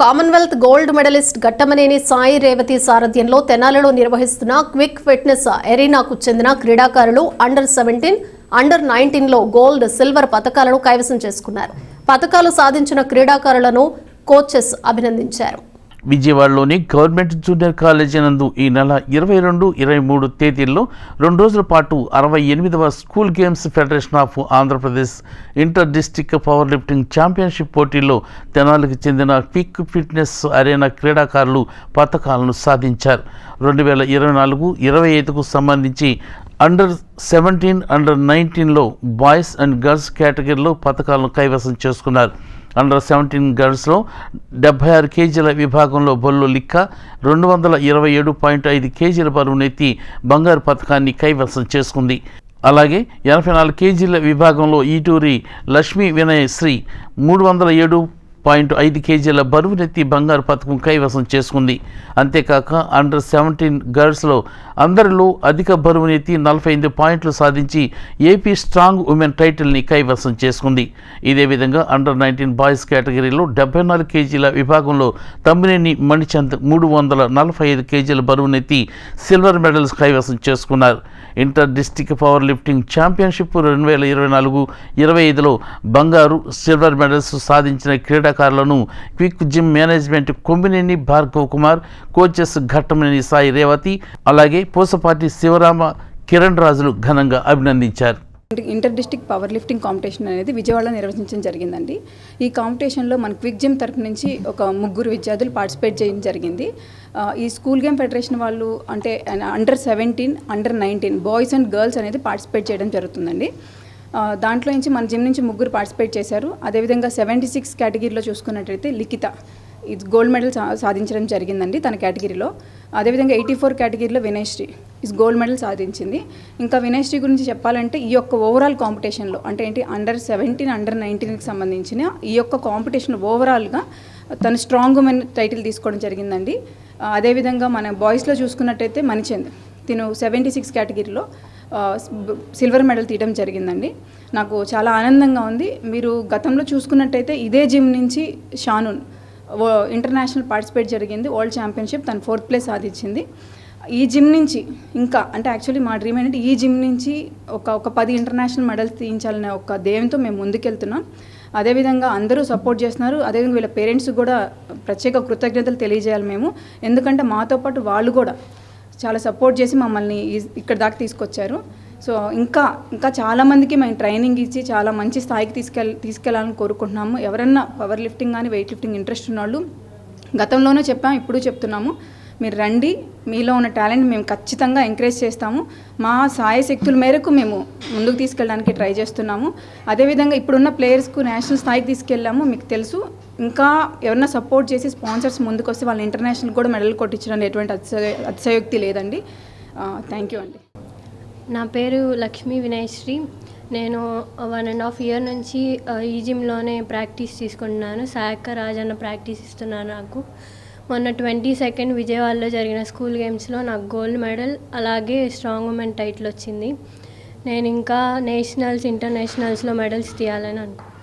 Commonwealth gold medalist Ghattamaneni Sai Revathi సారథ్యంలో తెనాలలో నిర్వహిస్తున్న క్విక్ ఫిట్నెస్ ఎరీనాకు చెందిన క్రీడాకారులు అండర్ సెవెంటీన్ అండర్ నైన్టీన్లో గోల్డ్ సిల్వర్ పథకాలను కైవసం చేసుకున్నారు. పథకాలు సాధించిన క్రీడాకారులను కోచెస్ అభినందించారు. విజయవాడలోని గవర్నమెంట్ జూనియర్ కాలేజీ నందు ఈ నెల ఇరవై రెండు ఇరవై మూడు తేదీల్లో రెండు రోజుల పాటు అరవై ఎనిమిదవ school games federation of Andhra Pradesh inter district power lifting championship పోటీల్లో తెనాలికి చెందిన క్విక్ ఫిట్నెస్ అరేనా క్రీడాకారులు పథకాలను సాధించారు. రెండు వేల ఇరవై నాలుగు ఇరవై ఐదుకు సంబంధించి అండర్ సెవెంటీన్ అండర్ నైన్టీన్లో బాయ్స్ అండ్ గర్ల్స్ కేటగిరీలో పథకాలను కైవసం చేసుకున్నారు. అండర్ సెవెంటీన్ గర్ల్స్లో డెబ్బై ఆరు కేజీల విభాగంలో బొల్లు లిక్క రెండు వందల ఇరవై ఏడు పాయింట్ ఐదు కేజీల బరువునెత్తి బంగారు పథకాన్ని కైవసం చేసుకుంది. అలాగే ఎనభై నాలుగు కేజీల విభాగంలో ఈటూరి లక్ష్మీ వినయ్ శ్రీ మూడు వందల ఏడు పాయింట్ ఐదు కేజీల బరువునెత్తి బంగారు పథకం కైవసం చేసుకుంది. అంతేకాక అండర్ సెవెంటీన్ గర్ల్స్లో అందరిలో అధిక బరువునెత్తి నలభై ఎనిమిది పాయింట్లు సాధించి ఏపీ స్ట్రాంగ్ ఉమెన్ టైటిల్ని కైవసం చేసుకుంది. ఇదే విధంగా అండర్ నైన్టీన్ బాయ్స్ కేటగిరీలో డెబ్బై నాలుగు కేజీల విభాగంలో తమ్మినేని మణిచంద్ మూడు వందల నలభై ఐదు కేజీల బరువునెత్తి సిల్వర్ మెడల్స్ కైవసం చేసుకున్నారు. Inter district power lifting championship రెండు వేల ఇరవై నాలుగు ఇరవై ఐదులో బంగారు సిల్వర్ మెడల్స్ సాధించిన క్రీడా క్రీడాకారులను quick gym management Kommineni Bhargav Kumar coaches Ghattamaneni Sai Revathi అలాగే పూసపాటి శివరామ కిరణ్ రాజులు ఘనంగా అభినందించారు. Inter district power lifting competition అనేది విజయవాడలో నిర్వహించడం జరిగిందండి. ఈ కాంపిటీషన్లో మన క్విక్ జిమ్ తరపు నుంచి ఒక ముగ్గురు విద్యార్థులు పార్టిసిపేట్ చేయడం జరిగింది. ఈ స్కూల్ గేమ్ ఫెడరేషన్ వాళ్ళు అంటే under seventeen under nineteen boys and girls అనేది పార్టిసిపేట్ చేయడం జరుగుతుందండి. దాంట్లో నుంచి మన జిమ్ నుంచి ముగ్గురు పార్టిసిపేట్ చేశారు. అదేవిధంగా సెవెంటీ సిక్స్ కేటగిరీలో చూసుకున్నట్టయితే లిఖిత ఇది గోల్డ్ మెడల్ సా- సాధించడం జరిగిందండి తన కేటగిరీలో అదేవిధంగా ఎయిటీ ఫోర్ కేటగిరీలో వినయశ్రీ ఇస్ గోల్డ్ మెడల్ సాధించింది. ఇంకా వినయశ్రీ గురించి చెప్పాలంటే ఈ యొక్క ఓవరాల్ కాంపిటీషన్లో అంటే ఏంటి అండర్ సెవెంటీన్ అండర్ నైన్టీన్కి సంబంధించిన ఈ యొక్క కాంపిటీషన్ ఓవరాల్గా తను స్ట్రాంగ్ ఉమెన్ టైటిల్ తీసుకోవడం జరిగిందండి. అదేవిధంగా మన బాయ్స్లో చూసుకున్నట్టయితే మణిచంద్ తిను సెవెంటీ సిక్స్ కేటగిరీలో సిల్వర్ మెడల్ తీయడం జరిగిందండి. నాకు చాలా ఆనందంగా ఉంది. మీరు గతంలో చూసుకున్నట్టయితే ఇదే జిమ్ నుంచి షానున్ ఇంటర్నేషనల్ పార్టిసిపేట్ జరిగింది. వరల్డ్ ఛాంపియన్షిప్ తను ఫోర్త్ ప్లేస్ సాధించింది. ఈ జిమ్ నుంచి ఇంకా అంటే యాక్చువల్లీ మా డ్రీమ్ ఏంటంటే ఈ జిమ్ నుంచి ఒక ఒక పది ఇంటర్నేషనల్ మెడల్స్ తీయించాలనే ఒక ధ్యేయంతో మేము ముందుకెళ్తున్నాం. అదేవిధంగా అందరూ సపోర్ట్ చేస్తున్నారు. అదేవిధంగా వీళ్ళ పేరెంట్స్ కూడా ప్రత్యేక కృతజ్ఞతలు తెలియజేయాలి మేము. ఎందుకంటే మాతో పాటు వాళ్ళు కూడా చాలా సపోర్ట్ చేసి మమ్మల్ని ఇక్కడ దాకా తీసుకొచ్చారు. సో ఇంకా ఇంకా చాలామందికి మేము ట్రైనింగ్ ఇచ్చి చాలా మంచి స్థాయికి తీసుకెళ్ తీసుకెళ్ళాలని కోరుకుంటున్నాము. ఎవరన్నా పవర్ లిఫ్టింగ్ కానీ వెయిట్ లిఫ్టింగ్ ఇంట్రెస్ట్ ఉన్నవాళ్ళు గతంలోనే చెప్పాం ఇప్పుడు చెప్తున్నాము. మీరు రండి మీలో ఉన్న టాలెంట్ మేము ఖచ్చితంగా ఎంకరేజ్ చేస్తాము. మా సాయ శక్తుల మేరకు మేము ముందుకు తీసుకెళ్ళడానికి ట్రై చేస్తున్నాము. అదేవిధంగా ఇప్పుడున్న ప్లేయర్స్కు నేషనల్ స్థాయికి తీసుకెళ్ళాము మీకు తెలుసు. ఇంకా ఎవరైనా సపోర్ట్ చేసి స్పాన్సర్స్ ముందుకు వస్తే వాళ్ళని ఇంటర్నేషనల్ కూడా మెడల్ కొట్టించడానికి ఎటువంటి అతిశయ అతిశయోక్తి లేదండి. థ్యాంక్ యూ అండి. నా పేరు లక్ష్మీ వినయశ్రీ. నేను వన్ అండ్ హాఫ్ ఇయర్ నుంచి ఈ జిమ్లోనే ప్రాక్టీస్ తీసుకుంటున్నాను. సాయక్క రాజన్న ప్రాక్టీస్ ఇస్తున్నాను నాకు. మొన్న ట్వంటీ సెకండ్ విజయవాడలో జరిగిన స్కూల్ గేమ్స్లో నాకు గోల్డ్ మెడల్ అలాగే స్ట్రాంగ్ ఉమెన్ టైటిల్ వచ్చింది. నేను ఇంకా నేషనల్స్ ఇంటర్నేషనల్స్లో మెడల్స్ తీయాలని అనుకుంటున్నాను.